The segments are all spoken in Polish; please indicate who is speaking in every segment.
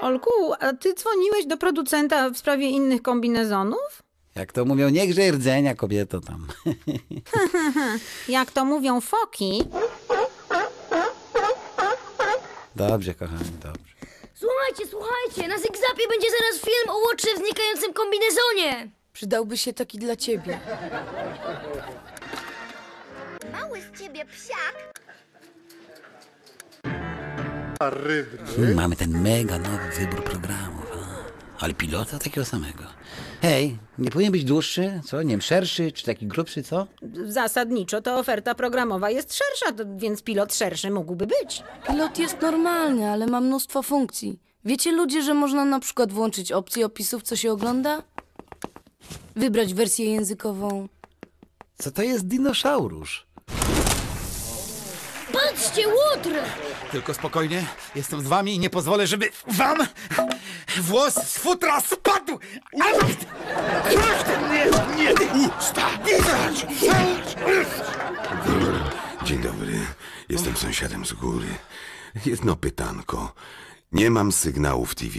Speaker 1: Olku, a ty dzwoniłeś do producenta w sprawie innych kombinezonów?
Speaker 2: Jak to mówią, nie grzej rdzenia, kobieto tam.
Speaker 1: Jak to mówią foki,
Speaker 2: Dobrze, kochani, dobrze.
Speaker 3: Słuchajcie, słuchajcie, na Zygzapie będzie zaraz film o łotrze w znikającym kombinezonie.
Speaker 4: Przydałby się taki dla ciebie.
Speaker 5: Mały z ciebie psiak.
Speaker 2: Mamy ten mega nowy wybór programów. A. Ale pilota takiego samego. Hej, nie powinien być dłuższy, co? Nie wiem, szerszy, czy taki grubszy, co?
Speaker 1: zasadniczo to oferta programowa jest szersza, to- więc pilot szerszy mógłby być.
Speaker 4: Pilot jest normalny, ale ma mnóstwo funkcji. Wiecie ludzie, że można na przykład włączyć opcję opisów, co się ogląda? Wybrać wersję językową.
Speaker 2: Co to jest dinosaurusz?
Speaker 3: Patrzcie, łotr!
Speaker 6: Tylko spokojnie, jestem z wami i nie pozwolę, żeby wam włos z futra spadł! Nie, nie, ustawić!
Speaker 7: Dzień dobry, jestem sąsiadem z góry. Jedno pytanko. Nie mam sygnału w TV.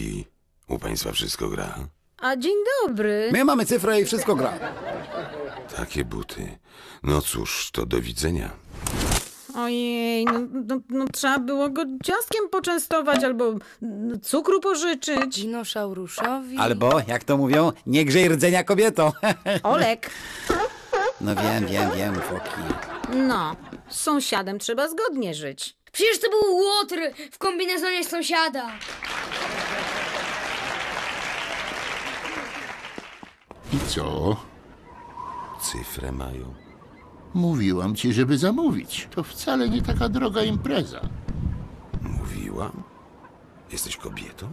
Speaker 7: U państwa wszystko gra?
Speaker 1: A dzień dobry.
Speaker 2: My mamy cyfrę i wszystko gra.
Speaker 7: Takie buty. No cóż, to do widzenia.
Speaker 1: Ojej, no, no, no trzeba było go ciastkiem poczęstować albo no, cukru pożyczyć.
Speaker 4: Dinosauruszowi.
Speaker 2: Albo, jak to mówią, nie grzej rdzenia, kobieto.
Speaker 1: Olek,
Speaker 2: No wiem, wiem, wiem, foki.
Speaker 1: no, z sąsiadem trzeba zgodnie żyć.
Speaker 3: Przecież to był łotr w kombinezonie sąsiada.
Speaker 8: I co?
Speaker 7: Cyfrę mają.
Speaker 8: Mówiłam ci, żeby zamówić. To wcale nie taka droga impreza.
Speaker 7: Mówiłam? Jesteś kobietą?